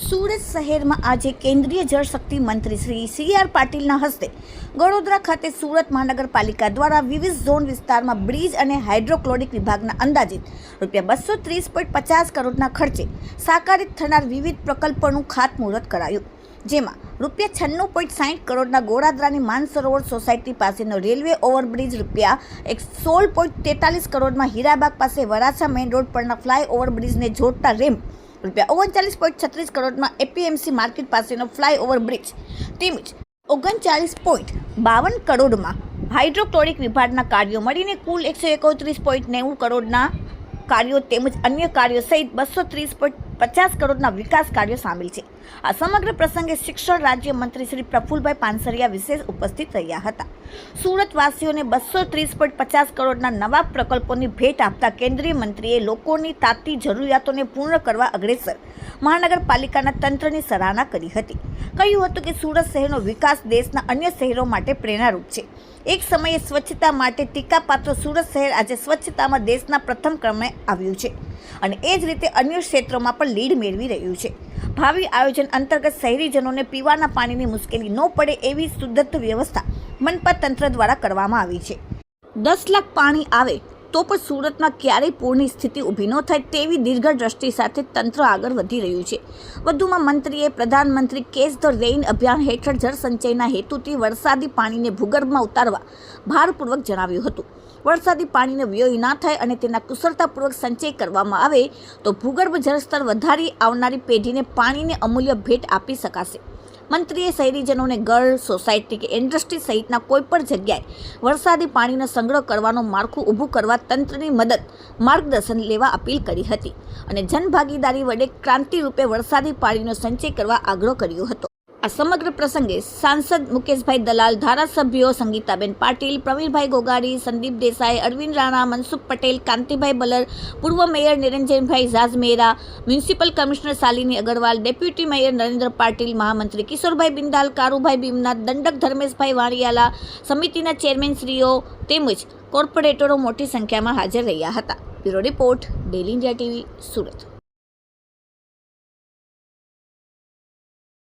સુરત શહેરમાં આજે કેન્દ્રીય જળશક્તિ મંત્રી શ્રી સી આર પાટીલના હસ્તે વડોદરા ખાતે સુરત મહાનગરપાલિકા દ્વારા વિવિધ ઝોન વિસ્તારમાં બ્રિજ અને હાઇડ્રોક્લોરિક વિભાગના અંદાજિત રૂપિયા બસો ત્રીસ પોઈન્ટ પચાસ કરોડના ખર્ચે સાકારિત થનાર વિવિધ પ્રકલ્પોનું ખાતમુહૂર્ત કરાયું. જેમાં રૂપિયા છન્નું પોઈન્ટ સાઠ કરોડના ગોળાદરાની માનસરોવર સોસાયટી પાસેનો રેલવે ઓવરબ્રિજ રૂપિયા એક સોળ પોઈન્ટ તેતાલીસ કરોડમાં હીરાબાગ પાસે વરાછા મેઇન રોડ પરના ફ્લાય ઓવરબ્રિજને જોડતા રેમ્પ રૂપિયા. ઓગણચાલીસ પોઈન્ટ છત્રીસ કરોડમાં એપીએમસી માર્કેટ પાસેનો ફ્લાયઓવર બ્રિજ. તેમજ ઓગણચાલીસ પોઈન્ટ બાવન કરોડમાં હાઇડ્રોક્લોરિક વિભાગના કાર્યો મળીને કુલ એકસો એકોત્રીસ પોઈન્ટ નેવું કરોડના કાર્યો તેમજ અન્ય કાર્યો સહિત બસો ત્રીસ પોઈન્ટ પચાસ કરોડના વિકાસ કાર્યો સામેલ છે. આ સમગ્ર પ્રસંગે શિક્ષણ રાજ્ય મંત્રી શ્રી પ્રફુલભાઈ પાનસરિયા વિશેષ ઉપસ્થિત રહ્યા હતા. સુરતવાસીઓને બસો ત્રીસ પોઈન્ટ પચાસ કરોડના નવા પ્રકલ્પોની ભેટ આપતા કેન્દ્રીય મંત્રીએ લોકોની તાતી જરૂરિયાતોને પૂર્ણ કરવા અગ્રેસર મહાનગરપાલિકાના તંત્રની સરાહના કરી હતી. કહ્યું હતું કે સુરત શહેરનો વિકાસ દેશના અન્ય શહેરો માટે પ્રેરણારૂપ છે. એક સમયે સ્વચ્છતા માટે ટીકાપાત્ર સુરત શહેર આજે સ્વચ્છતામાં દેશના પ્રથમ ક્રમે આવ્યું છે. અને એ જ રીતે અન્ય ક્ષેત્રોમાં પણ લીડ મેળવી રહ્યું છે. ભાવિ આયોજન અંતર્ગત શહેરીજનોને પીવાના પાણીની મુશ્કેલી ન પડે એવી સુદત્ત વ્યવસ્થા મનપા તંત્ર દ્વારા કરવામાં આવી છે. દસ લાખ પાણી આવે તો પણ સુરતમાં ક્યારેય પૂરની સ્થિતિ ઊભી ન થાય તેવી દીર્ઘ દ્રષ્ટિ સાથે તંત્ર આગળ વધી રહ્યું છે. વધુમાં મંત્રીએ પ્રધાનમંત્રી કેચ ધ રેઇન અભિયાન હેઠળ જળ સંચયના હેતુથી વરસાદી પાણીને ભૂગર્ભમાં ઉતારવા ભારપૂર્વક જણાવ્યું હતું. વરસાદી પાણીનો વ્યય ના થાય અને તેના કુશળતાપૂર્વક સંચય કરવામાં આવે તો ભૂગર્ભ જળસ્તર વધારી આવનારી પેઢીને પાણીને અમૂલ્ય ભેટ આપી શકાશે. મંત્રીએ શહેરીજનોને ઘર સોસાયટી કે ઇન્ડસ્ટ્રી સહિતના કોઈપણ જગ્યાએ વરસાદી પાણીનો સંગ્રહ કરવાનું માળખું ઊભું કરવા તંત્રની મદદ, માર્ગદર્શન લેવા અપીલ કરી હતી અને જનભાગીદારી વડે ક્રાંતિરૂપે વરસાદી પાણીનો સંચય કરવા આગ્રહ કર્યો હતો. આ સમગ્ર પ્રસંગે સાંસદ મુકેશભાઈ દલાલ, ધારાસભ્યો સંગીતાબેન પાટીલ, પ્રવીણભાઈ ગોગારી, સંદીપ દેસાઈ, અરવિંદ રાણા, મનસુખ પટેલ, કાંતિભાઈ બલર, પૂર્વ mayor Niranjanbhai Jhajhmera, municipal commissioner Shalini Agarwal, deputy mayor Narendra Patil, મહામંત્રી કિશોરભાઈ બિંદાલ, કારુભાઈ ભીમનાથ, દંડક ધર્મેશભાઈ વાણિયાલા, સમિતિના ચેરમેનશ્રીઓ તેમજ કોર્પોરેટરો મોટી સંખ્યામાં હાજર રહ્યા હતા. Bureau report daily India TV, Surat.